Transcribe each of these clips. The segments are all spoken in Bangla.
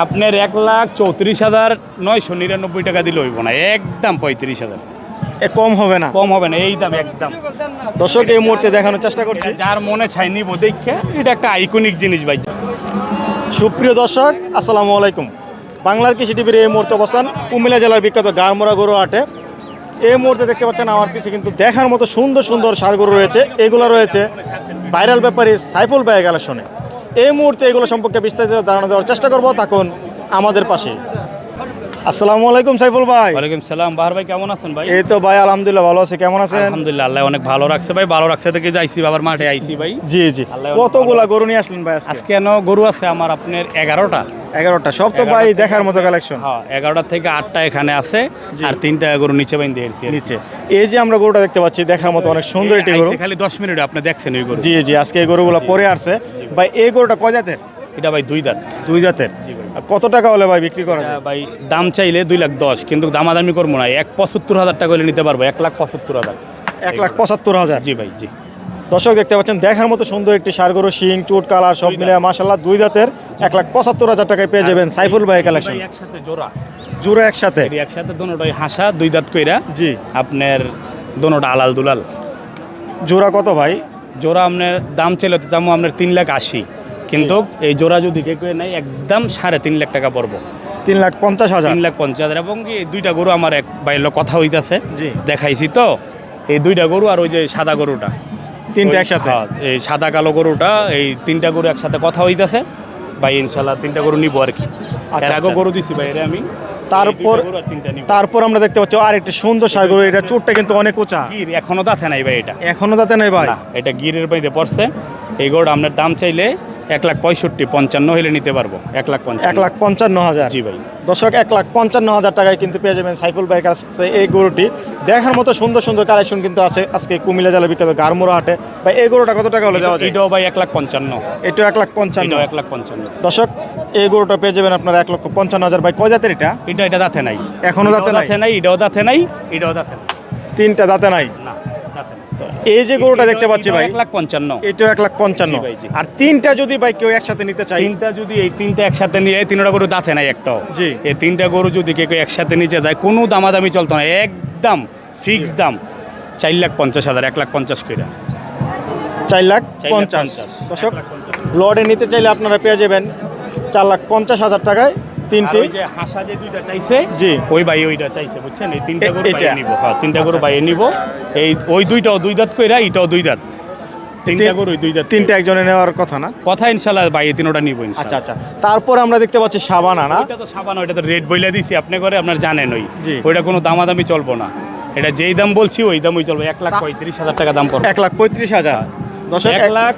আপনার এক লাখ চৌত্রিশ হাজার নয়শো নিরানব্বই টাকা দিলে হইব না একদম পঁয়ত্রিশ হাজার। এ কম হবে না? কম হবে না এই দাম একদম। দর্শক এই মুহূর্তে দেখানোর চেষ্টা করছি। যার মনে চাই নিব দেখে এটা একটা আইকনিক জিনিস ভাই। সুপ্রিয় দর্শক আসসালামু আলাইকুম। বাংলার কৃষি টিভির এই মুহূর্তে অবস্থান কুমিল্লা জেলার বিখ্যাত গারমোড়া গরু আটে এই মুহূর্তে দেখতে পাচ্ছেন আমার পিছে কিন্তু দেখার মতো সুন্দর সুন্দর সার গরু রয়েছে। এগুলো রয়েছে ভাইরাল ব্যাপারী সাইফুল ভাই কালেকশনে এই মুহূর্তে এগুলো সম্পর্কে বিস্তারিত ধারণা দেওয়ার চেষ্টা করব। তখন আমাদের পাশে। আসসালামু আলাইকুম সাইফুল ভাই। ওয়ালাইকুম সালাম। বাহার ভাই কেমন আছেন ভাই? এই তো ভাই আলহামদুলিল্লাহ ভালো আছি। কেমন আছেন? আলহামদুলিল্লাহ আল্লাহ অনেক ভালো রাখছে ভাই। ভালো রাখছে থেকে যাইছি বাবার মাঠে আইছি ভাই। জি জি। কতগুলা গরু নিয়ে আসলেন ভাই আজকে? কেন গরু আছে আমার আপনার এগারোটা। এগারোটা। সব তো ভাই দেখার মতো কালেকশন হ্যাঁ এগারোটা থেকে আটটা এখানে আছে। আর তিনটা গরু নিচে বাইন দিয়েছি নিচে। এই যে আমরা গরুটা দেখতে পাচ্ছি দেখার মতো অনেক সুন্দর একটি গরু। খালি দশ মিনিট আপনি দেখছেন ওই গরু। জি জি আজকে এই গরুগুলো পরে আসছে। ভাই এই গরুটা কয় জাতের? এটা ভাই দুই দাঁত দুই জাতের। আর কত টাকা হলে ভাই বিক্রি করা যায়? ভাই দাম চাইলে দুই লাখ দশ কিন্তু দামাদামি করব না। এক পঁচাত্তর হাজার টাকা হলে নিতে পারব এক লাখ পঁচাত্তর হাজার। এক লাখ পঁচাত্তর হাজার। জি ভাই জি। দর্শক দেখতে পাচ্ছেন দেখার মতো সুন্দর একটি সার গরু শিং চুট কালার সব মিলে মাসাল্লাহ দুই দাঁতের এক লাখ পঁচাত্তর হাজার টাকায় পেয়ে যাবেন সাইফুল ভাই কালেকশন একসাথে জোড়া। জুড়ে একসাথে? একসাথে দোনোটাই হাসা দুই দাঁত কইরা। জি। আপনার দোনোটা আলাল দুলাল। জোড়া কত ভাই? জোড়া আপনার দাম তো দামও আপনার তিন লাখ আশি। কিন্তু এই জোড়া যদি কে কেউ নেয় একদম সাড়ে তিন লাখ টাকা পড়ব। তিন লাখ পঞ্চাশ হাজার? তিন লাখ পঞ্চাশ হাজার। এবং কি এই দুইটা গরু আমার এক বাইরের লোক কথা হইতাছে। জি। দেখাইছি তো। এই দুইটা গরু আর ওই যে সাদা গরুটা। তিনটা একসাথে? হ্যাঁ, এই সাদা কালো গরুটা এই তিনটা গরু একসাথে কথা হইতেছে। ভাই ইনশাল্লাহ তিনটা গরু নিবো আর কি। আর এর আগেও আচ্ছা। গরু দিছি ভাই এরে আমি। তারপর। তারপর আমরা দেখতে পাচ্ছি আর একটা সুন্দর সার গরু এটা চোরটা কিন্তু অনেক উঁচা। গির এখনও দাঁতে নাই ভাই এটা। এখনও দাতে নাই ভাই? এটা গিরের বাইরে পড়ছে। এই গরুটা আপনার দাম চাইলে এক লাখ পঁয়ষট্টি পঞ্চান্ন হলে নিতে পারব। এক লাখ এক লাখ পঞ্চান্ন হাজার। জি ভাই। দর্শক এক লাখ পঞ্চান্ন হাজার টাকায় কিন্তু পেয়ে যাবেন সাইফুল ভাইয়ের কাছে এই গরুটি। দেখার মতো সুন্দর সুন্দর কালেকশন কিন্তু আছে আজকে কুমিল্লা জেলা বিখ্যাত গারমোড়া হাটে। বা এই গরুটা কত টাকা হলে দেওয়া যায়? এটাও ভাই এক লাখ পঞ্চান্ন। এটা এক লাখ পঞ্চান্ন। এক লাখ পঞ্চান্ন। দর্শক এই গরুটা পেয়ে যাবেন আপনার এক লক্ষ পঞ্চান্ন হাজার। ভাই কয় জাতের এটা? এটা এটা দাঁতে নাই। এখনও দাঁতে নাই? এটাও দাঁতে নাই এটাও দাঁতে নাই। তিনটা দাঁতে নাই? না। নাই। এই যে গরুটা দেখতে পাচ্ছি ভাই এক লাখ পঞ্চান্ন। এটাও এক লাখ পঞ্চান্ন। আর তিনটা যদি ভাই কেউ একসাথে নিতে চাই তিনটা যদি এই তিনটা একসাথে নিয়ে এই তিনটা গরু দাঁতে নাই একটাও। জি। এই তিনটা গরু যদি কেউ একসাথে নিচে যায় কোনো দামাদামি চলতো না। একদম ফিক্স দাম। চার লাখ পঞ্চাশ হাজার এক লাখ পঞ্চাশ করে চার লাখ পঞ্চাশ। দর্শক লর্ডে নিতে চাইলে আপনারা পেয়ে যাবেন চার লাখ পঞ্চাশ হাজার টাকায় তিনটি। যে হাসা যে দুইটা চাইছে জি। ওই ভাই ওইটা চাইছে বুঝছেন? এই তিনটা গরু? বাইরে নিব। হ্যাঁ তিনটা গরু বাইরে নিব। এই ওই দুইটাও দুই দাঁত কইরা এটাও দুই দাঁত। তিনটা তিন- গরু দুই দাঁত তিনটা একজনে নেওয়ার কথা না? কথা ইনশাল্লাহ বাইরে তিনোটা নিব আচ্ছা আচ্ছা। তারপর আমরা দেখতে পাচ্ছি সাবানা না? ওইটা তো সাবান বইলা দিছি আপনি করে আপনার জানেন ওই। ওইটা কোনো দামাদামি চলবো না। এটা যেই দাম বলছি ওই দামই চলবে। এক লাখ পঁয়ত্রিশ হাজার টাকা দাম পড়বে। এক লাখ পঁয়ত্রিশ হাজার। দর্শক এক লাখ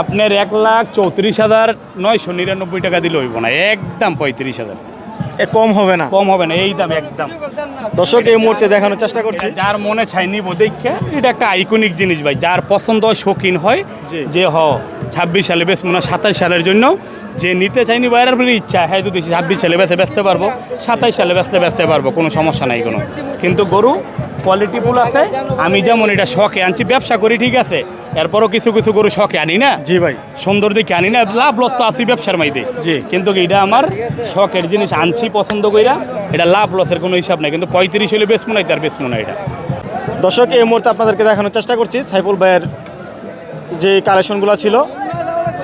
আপনার এক লাখ চৌত্রিশ হাজার নয়শো নিরানব্বই টাকা দিলে হইব না একদম পঁয়ত্রিশ হাজার। এ কম হবে না? কম হবে না এই দাম একদম। দর্শক এই মুহূর্তে দেখানোর চেষ্টা করছি। যার মনে চাই নিব দেখে এটা একটা আইকনিক জিনিস ভাই যার পছন্দ হয় শৌখিন হয়। যে হ ছাব্বিশ সালে বেশ মনে হয় সাতাশ সালের জন্য যে নিতে চাইনি বাইরের ফিরে ইচ্ছা হ্যাঁ যদি ছাব্বিশ সালে বেচে বেচতে পারব সাতাইশ সালে বেচতে বেচতে পারব কোনো সমস্যা নাই কোনো। কিন্তু গরু কোয়ালিটিফুল আছে। আমি যেমন এটা শখে আনছি ব্যবসা করি ঠিক আছে। এরপরও কিছু কিছু গরু শখে আনি না। জি ভাই। সুন্দর দিকে আনি না। লাভ লস তো আসি ব্যবসার মাইতে। জি। কিন্তু এটা আমার শখের জিনিস আনছি পছন্দ কইরা এটা লাভ লসের কোনো হিসাব নাই। কিন্তু পঁয়ত্রিশ হলে বেশ মনে হয় তার বেশ মনে হয় এটা। দর্শক এই মুহূর্তে আপনাদেরকে দেখানোর চেষ্টা করছি সাইফুল ভাইয়ের যে কালেকশনগুলো ছিল।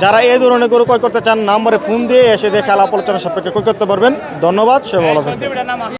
যারা এই ধরনের গরু ক্রয় করতে চান নাম্বারে ফোন দিয়ে এসে দেখে আলাপ আলোচনা সাপেক্ষে ক্রয় করতে পারবেন। ধন্যবাদ সে ভালো থাকবেন।